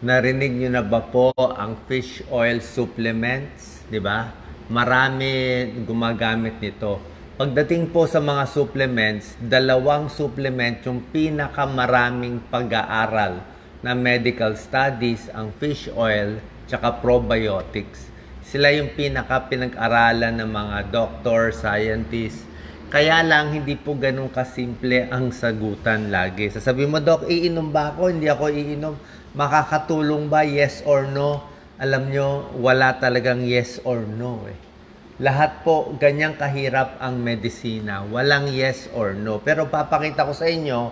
Narinig nyo na ba po ang fish oil supplements? Di ba? Marami gumagamit nito. Pagdating po sa mga supplements, dalawang supplement yung pinakamaraming pag-aaral na medical studies, ang fish oil, tsaka probiotics. Sila yung pinaka pinag-aralan ng mga doctor, scientists. Kaya lang, hindi po ganun kasimple ang sagutan lagi. Sasabi mo, Doc, iinom ba ako? Hindi ako iinom. Makakatulong ba? Yes or no? Alam nyo, wala talagang yes or no eh. Lahat po, ganyang kahirap ang medisina. Walang yes or no. Pero papakita ko sa inyo,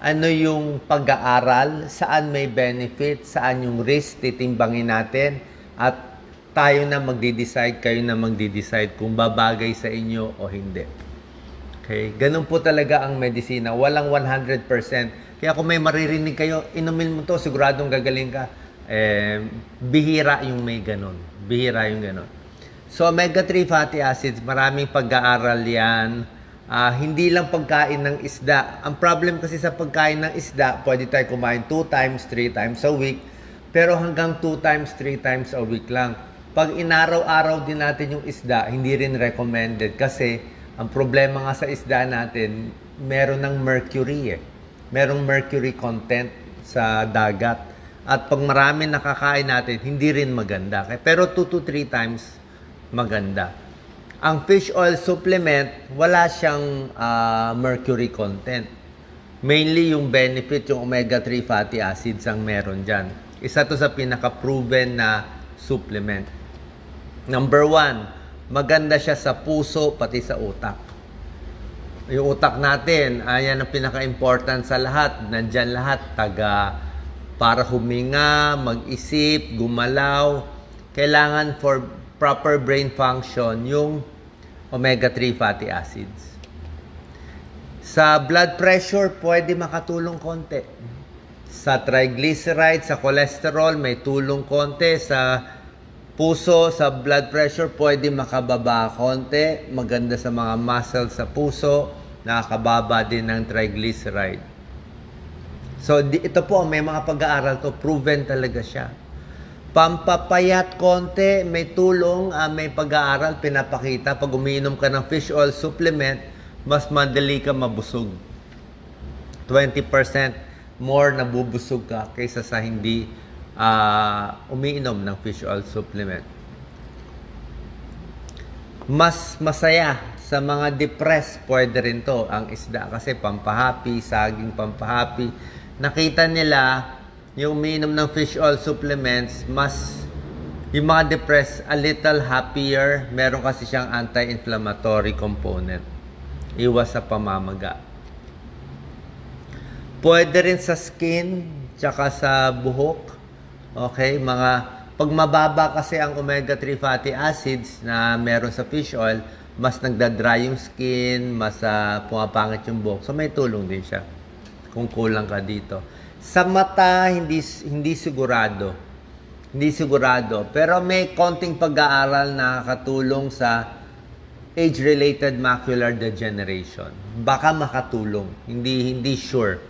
ano yung pag-aaral, saan may benefit, saan yung risk, titimbangin natin, at tayo na magdi-decide, kayo na magdi-decide kung babagay sa inyo o hindi. Okay? Ganun po talaga ang medisina. Walang 100%. Kaya kung may maririnig kayo, inumin mo to, siguradong gagaling ka. Eh, bihira yung may ganun. Bihira yung ganun. So, omega-3 fatty acids, maraming pag-aaral yan. Ah, hindi lang pagkain ng isda. Ang problem kasi sa pagkain ng isda, pwede tayo kumain 2 times, 3 times a week. Pero hanggang 2 times, 3 times a week lang. Pag inaraw-araw din natin yung isda, hindi rin recommended kasi ang problema nga sa isda natin, meron ng mercury eh. Merong mercury content sa dagat. At pag marami nakakain natin, hindi rin maganda. Pero 2 to 3 times maganda. Ang fish oil supplement, wala siyang ah, mercury content. Mainly yung benefit, yung omega-3 fatty acids ang meron dyan. Isa to sa pinaka-proven na supplement. Number one, maganda siya sa puso pati sa utak. Yung utak natin, ayan ang pinaka-important sa lahat. Nandyan lahat, taga para huminga, mag-isip, gumalaw. Kailangan for proper brain function yung omega-3 fatty acids. Sa blood pressure, pwede makatulong konti. Sa triglycerides, sa cholesterol, may tulong konti. Sa puso, sa blood pressure, pwede makababa konti. Maganda sa mga muscles sa puso, nakakababa din ng triglyceride. So, di, ito po, may mga pag-aaral to, proven talaga siya. Pampapayat konti, may tulong, ah, may pag-aaral, pinapakita. Pag umiinom ka ng fish oil supplement, mas madali ka mabusog. 20% more nabubusog ka kaysa sa hindi ah, umiinom ng fish oil supplement. Mas masaya sa mga depressed, pwede rin to ang isda kasi pampahappy, saging pampahappy. Nakita nila yung umiinom ng fish oil supplements, mas yung mga depressed, a little happier. Meron kasi siyang anti-inflammatory component. Iwas sa pamamaga. Pwede rin sa skin, tsaka sa buhok. Okay, mga pag mababa kasi ang omega-3 fatty acids na meron sa fish oil, mas nagda-dry yung skin, mas ah, pumapangit yung buhok. So may tulong din siya kung kulang ka dito. Sa mata, hindi hindi sigurado. Hindi sigurado. Pero may konting pag-aaral na nakakatulong sa age-related macular degeneration. Baka makatulong. Hindi hindi sure.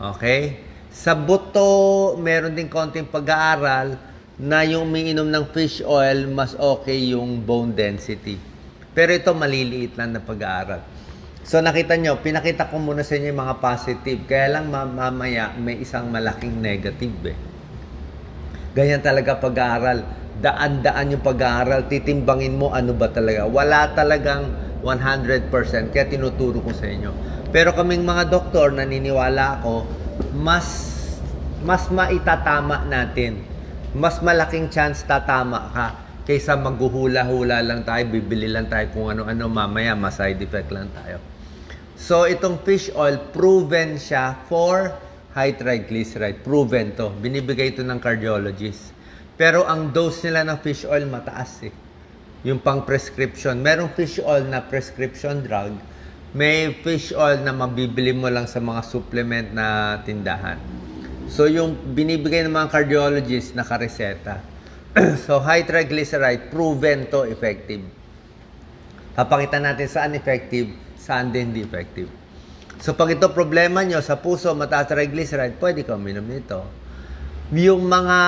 Okay? Sa buto, meron din konting pag-aaral na yung umiinom ng fish oil, mas okay yung bone density. Pero ito, maliliit lang na pag-aaral. So nakita nyo, pinakita ko muna sa inyo yung mga positive. Kaya lang ma- mamaya may isang malaking negative eh. Ganyan talaga pag-aaral. Daan-daan yung pag-aaral. Titimbangin mo ano ba talaga. Wala talagang 100%. Kaya tinuturo ko sa inyo. Pero kaming mga doktor, naniniwala ako, mas mas maitatama natin. Mas malaking chance tatama ka kaysa maghuhula-hula lang tayo, bibili lang tayo kung ano-ano, mamaya mas side effect lang tayo. So, itong fish oil, proven siya for high triglyceride. Proven to. Binibigay ito ng cardiologist. Pero ang dose nila ng fish oil mataas eh. Yung pang prescription. Merong fish oil na prescription drug. May fish oil na mabibili mo lang sa mga supplement na tindahan. So, yung binibigay ng mga cardiologist nakareseta. so, high triglyceride, proven to effective. Papakita natin saan effective, saan din hindi effective. So, pag ito problema nyo sa puso, mataas triglyceride, pwede ka uminom nito. Yung mga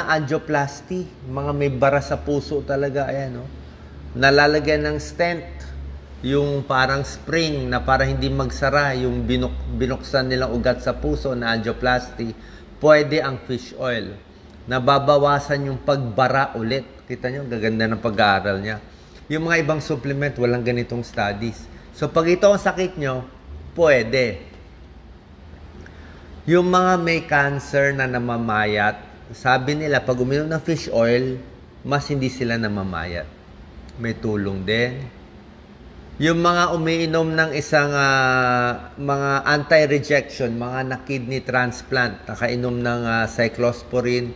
na-angioplasty, mga may bara sa puso talaga, ayan, no? Nalalagyan ng stent, yung parang spring na para hindi magsara, yung binuk binuksan nilang ugat sa puso na angioplasty, pwede ang fish oil. Nababawasan yung pagbara ulit. Kita nyo, gaganda ng pag-aaral niya. Yung mga ibang supplement, walang ganitong studies. So, pag ito ang sakit nyo, pwede. Yung mga may cancer na namamayat, sabi nila, pag uminom ng fish oil, mas hindi sila namamayat. May tulong din. Yung mga umiinom ng isang ah, mga anti-rejection, mga na-kidney transplant, nakainom ng ah, cyclosporin,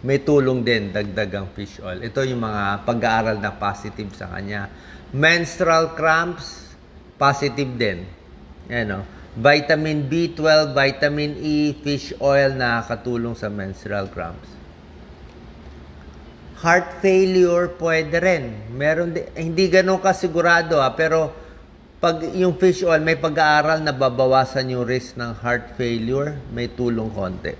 may tulong din dagdag ang fish oil. Ito yung mga pag-aaral na positive sa kanya. Menstrual cramps, positive din. Yan o. Vitamin B12, vitamin E, fish oil na katulong sa menstrual cramps. Heart failure, pwede rin. Meron di, hindi ganun kasigurado ha, pero pag yung fish oil, may pag-aaral na babawasan yung risk ng heart failure, may tulong konti.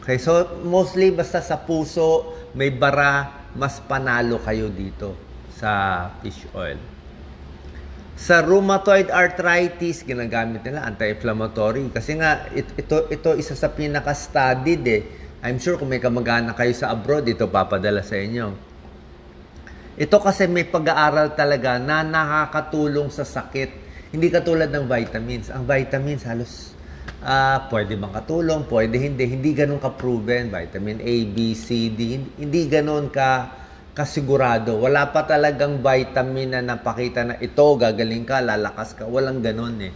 Okay, so mostly basta sa puso, may bara, mas panalo kayo dito sa fish oil. Sa rheumatoid arthritis, ginagamit nila anti-inflammatory. Kasi nga, it- ito, ito isa sa pinaka-studied eh. I'm sure kung may kamag-anak kayo sa abroad, ito papadala sa inyo. Ito kasi may pag-aaral talaga na nakakatulong sa sakit. Hindi katulad ng vitamins. Ang vitamins halos ah pwede bang katulong, pwede hindi. Hindi ganun ka-proven. Vitamin A, B, C, D. Hindi ganun ka kasigurado. Wala pa talagang vitamin na napakita na ito, gagaling ka, lalakas ka. Walang ganun eh.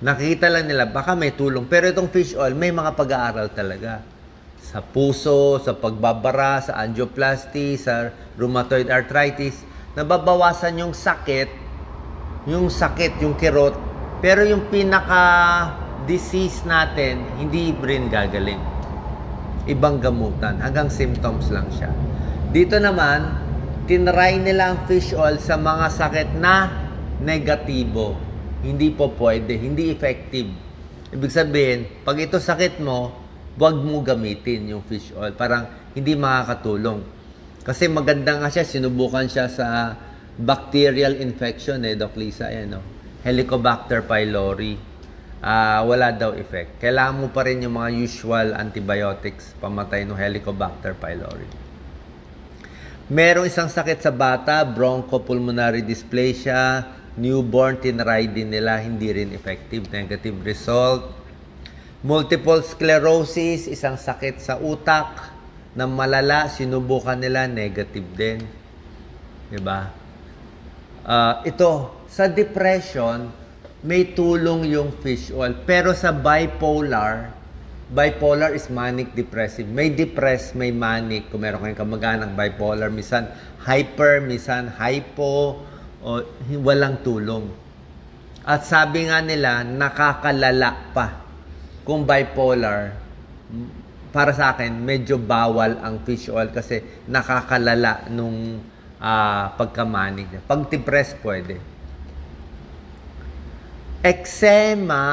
Nakikita lang nila, baka may tulong. Pero itong fish oil, may mga pag-aaral talaga. Sa puso, sa pagbabara, sa angioplasty, sa rheumatoid arthritis, nababawasan yung sakit, yung sakit, yung kirot, pero yung pinaka-disease natin, hindi rin gagaling. Ibang gamutan, hanggang symptoms lang siya. Dito naman, tinry nila ang fish oil sa mga sakit na negatibo. Hindi po pwede, hindi effective. Ibig sabihin, pag ito sakit mo, huwag mo gamitin yung fish oil. Parang hindi makakatulong. Kasi maganda nga siya, sinubukan siya sa bacterial infection eh, Doc Lisa, ayan, no? Helicobacter pylori. Ah, wala daw effect. Kailangan mo pa rin yung mga usual antibiotics pamatay ng Helicobacter pylori. Merong isang sakit sa bata, bronchopulmonary dysplasia, newborn, tinry din nila, hindi rin effective, negative result. Multiple sclerosis, isang sakit sa utak na malala, sinubukan nila, negative din. 'Di ba? Ah, ito, sa depression, may tulong yung fish oil. Pero sa bipolar, bipolar is manic depressive. May depressed, may manic. Kung meron kayong kamag-anak bipolar, misan hyper, misan hypo, o walang tulong. At sabi nga nila, nakakalala pa. Kung bipolar, para sa akin, medyo bawal ang fish oil kasi nakakalala nung ah, pagkamanig niya. Pag depressed, pwede. Eczema,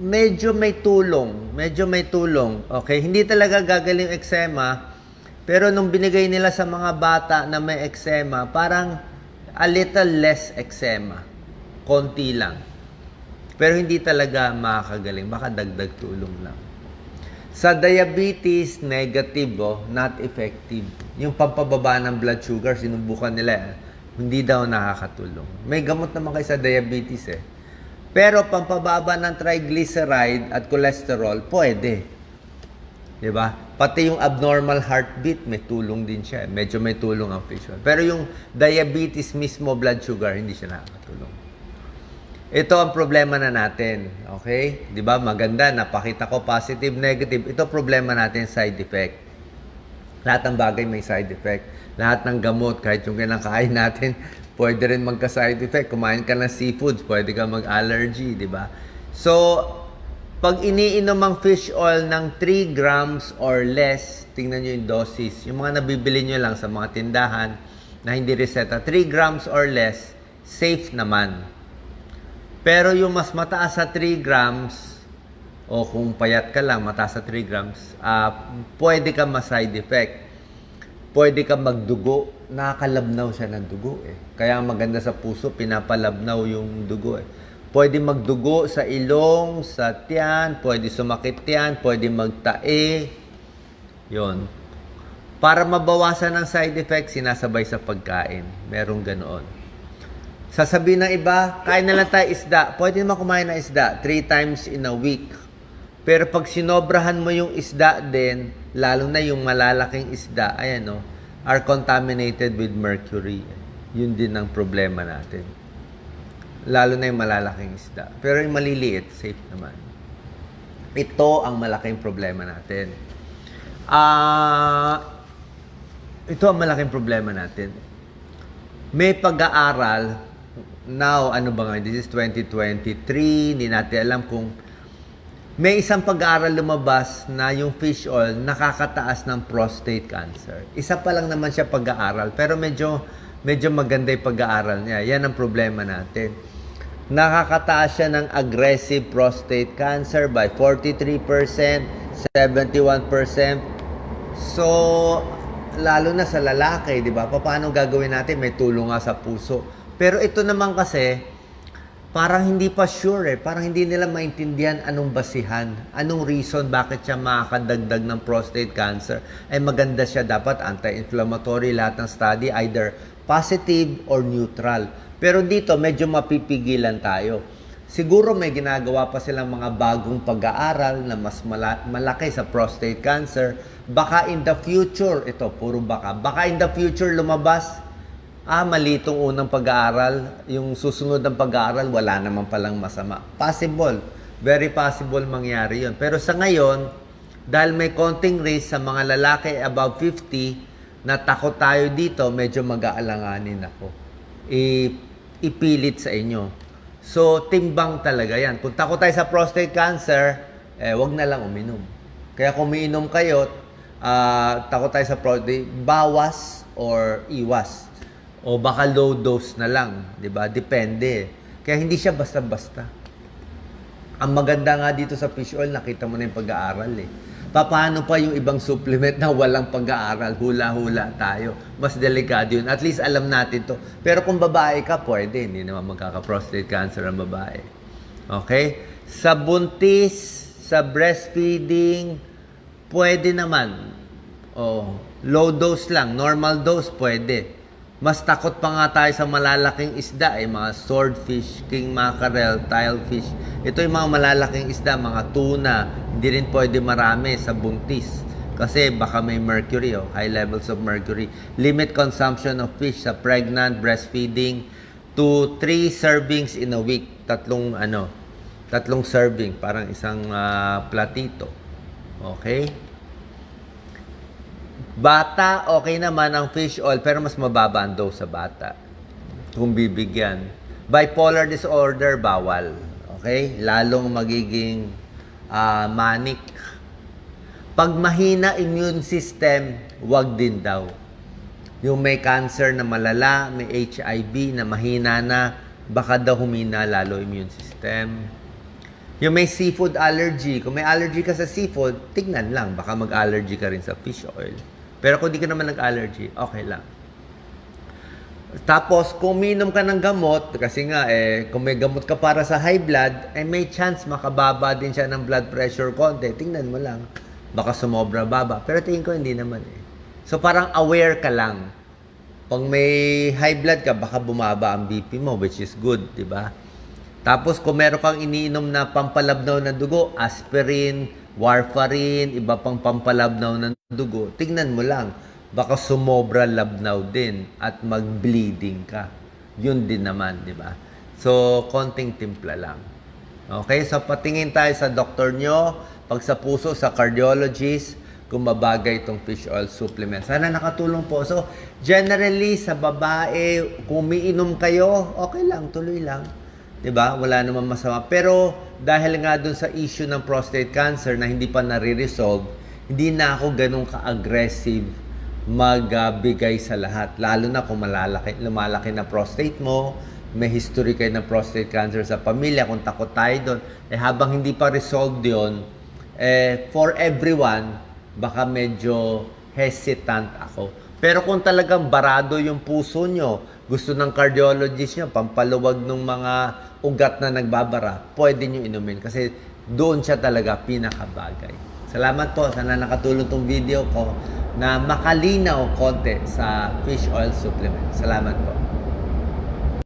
medyo may tulong. Medyo may tulong. Okay? Hindi talaga gagaling eczema. Pero nung binigay nila sa mga bata na may eczema, parang a little less eczema. Konti lang. Pero hindi talaga makakagaling. Baka dagdag tulong lang. Sa diabetes, negative, oh, not effective. Yung pampababa ng blood sugar, sinubukan nila, eh, hindi daw nakakatulong. May gamot naman kayo sa diabetes eh. Pero pampababa ng triglyceride at cholesterol, pwede. 'Di ba? Pati yung abnormal heartbeat, may tulong din siya. Medyo may tulong ang fish. Pero yung diabetes mismo, blood sugar, hindi siya nakakatulong. Ito ang problema na natin. Okay? 'Di ba? Maganda, napakita ko positive, negative. Ito problema natin, side effect. Lahat ng bagay may side effect. Lahat ng gamot, kahit yung kinakain natin, pwede rin magka-side effect. Kumain ka ng seafoods, pwede ka mag-allergy, di ba? So, pag iniinom ang fish oil ng 3 grams or less, tingnan nyo yung dosis. Yung mga nabibili nyo lang sa mga tindahan na hindi reseta, 3 grams or less, safe naman. Pero yung mas mataas sa 3 grams o kung payat ka lang, mataas sa 3 grams, ah, pwede ka ma-side effect. Pwede ka magdugo, nakakalabnaw siya ng dugo eh. Kaya maganda sa puso, pinapalabnaw yung dugo eh. Pwede magdugo sa ilong, sa tiyan, pwede sumakit tiyan, pwede magtae. Yon. Para mabawasan ang side effects, sinasabay sa pagkain. Merong ganoon. Sasabihin ng iba, kain na lang tayo isda. Pwede naman kumain ng isda three times in a week. Pero pag sinobrahan mo yung isda din, lalo na yung malalaking isda, ayan o, are contaminated with mercury. Yun din ang problema natin. Lalo na yung malalaking isda. Pero yung maliliit, safe naman. Ito ang malaking problema natin. Ah, ito ang malaking problema natin. May pag-aaral, now, ano ba nga, this is 2023, hindi natin alam kung may isang pag-aaral lumabas na yung fish oil nakakataas ng prostate cancer. Isa pa lang naman siya pag-aaral, pero medyo medyo maganda yung pag-aaral niya. Yan ang problema natin. Nakakataas siya ng aggressive prostate cancer by 43%, 71%. So, lalo na sa lalaki, di ba? Paano gagawin natin? May tulong nga sa puso. Pero ito naman kasi, parang hindi pa sure eh. Parang hindi nila maintindihan anong basihan, anong reason bakit siya makakadagdag ng prostate cancer. Ay maganda siya dapat anti-inflammatory lahat ng study, either positive or neutral. Pero dito medyo mapipigilan tayo. Siguro may ginagawa pa silang mga bagong pag-aaral na mas mala- malaki sa prostate cancer. Baka in the future, ito puro baka, baka in the future lumabas ah, mali itong unang pag-aaral, yung susunod ng pag-aaral, wala naman palang masama. Possible. Very possible mangyari yun. Pero sa ngayon, dahil may konting risk sa mga lalaki above 50, na takot tayo dito, medyo mag-aalanganin ako. I- ipilit sa inyo. So, timbang talaga yan. Kung takot tayo sa prostate cancer, eh, wag na lang uminom. Kaya kung umiinom kayo, ah, takot tayo sa prostate, bawas or iwas. O baka low dose na lang, 'di ba? Depende. Kaya hindi siya basta-basta. Ang maganda nga dito sa fish oil, nakita mo na yung pag-aaral eh. Paano pa yung ibang supplement na walang pag-aaral, hula-hula tayo. Mas delikado yun. At least alam natin to. Pero kung babae ka, pwede. Hindi naman magkaka-prostate cancer ang babae. Okay? Sa buntis, sa breastfeeding, pwede naman. Oh, low dose lang. Normal dose, pwede. Mas takot pa nga tayo sa malalaking isda, eh, mga swordfish, king mackerel, tilefish. Ito yung mga malalaking isda, mga tuna. Hindi rin pwede marami sa buntis. Kasi baka may mercury, oh, high levels of mercury. Limit consumption of fish sa pregnant, breastfeeding, to 3 servings in a week. Tatlong, ano, tatlong serving, parang isang ah, platito. Okay? Bata, okay naman ang fish oil, pero mas mababa ang dose sa bata. Kung bibigyan. Bipolar disorder, bawal. Okay? Lalong magiging ah, manic. Pag mahina immune system, wag din daw. Yung may cancer na malala, may HIV na mahina na, baka daw humina lalo immune system. Yung may seafood allergy, kung may allergy ka sa seafood, tignan lang, baka mag-allergy ka rin sa fish oil. Pero kung di ka naman nag-allergy, okay lang. Tapos, kung minom ka ng gamot, kasi nga, eh, kung may gamot ka para sa high blood, eh, may chance makababa din siya ng blood pressure konti. Tingnan mo lang. Baka sumobra baba. Pero tingin ko, hindi naman eh. So, parang aware ka lang. Pag may high blood ka, baka bumaba ang BP mo, which is good, di ba? Tapos, kung meron kang iniinom na pampalabnaw na dugo, aspirin, warfarin, iba pang pampalabnaw ng dugo, tingnan mo lang. Baka sumobra labnaw din at mag-bleeding ka. Yun din naman, di ba? So, konting timpla lang. Okay, so patingin tayo sa doktor nyo, pag sa puso, sa cardiologist, kung mabagay itong fish oil supplement. Sana nakatulong po. So, generally, sa babae, kung umiinom kayo, okay lang, tuloy lang. 'Di ba? Wala namang masama. Pero dahil nga dun sa issue ng prostate cancer na hindi pa nare-resolve, hindi na ako ganun ka-aggressive magbigay sa lahat. Lalo na kung malalaki, lumalaki na prostate mo, may history kayo ng prostate cancer sa pamilya, kung takot tayo doon, eh habang hindi pa resolved yun, eh for everyone, baka medyo hesitant ako. Pero kung talagang barado yung puso nyo, gusto ng cardiologist nyo, pampaluwag ng mga ugat na nagbabara, pwede nyo inumin kasi doon siya talaga pinakabagay. Salamat po, sana nakatulong tong video ko na makalinaw konti sa fish oil supplement. Salamat po.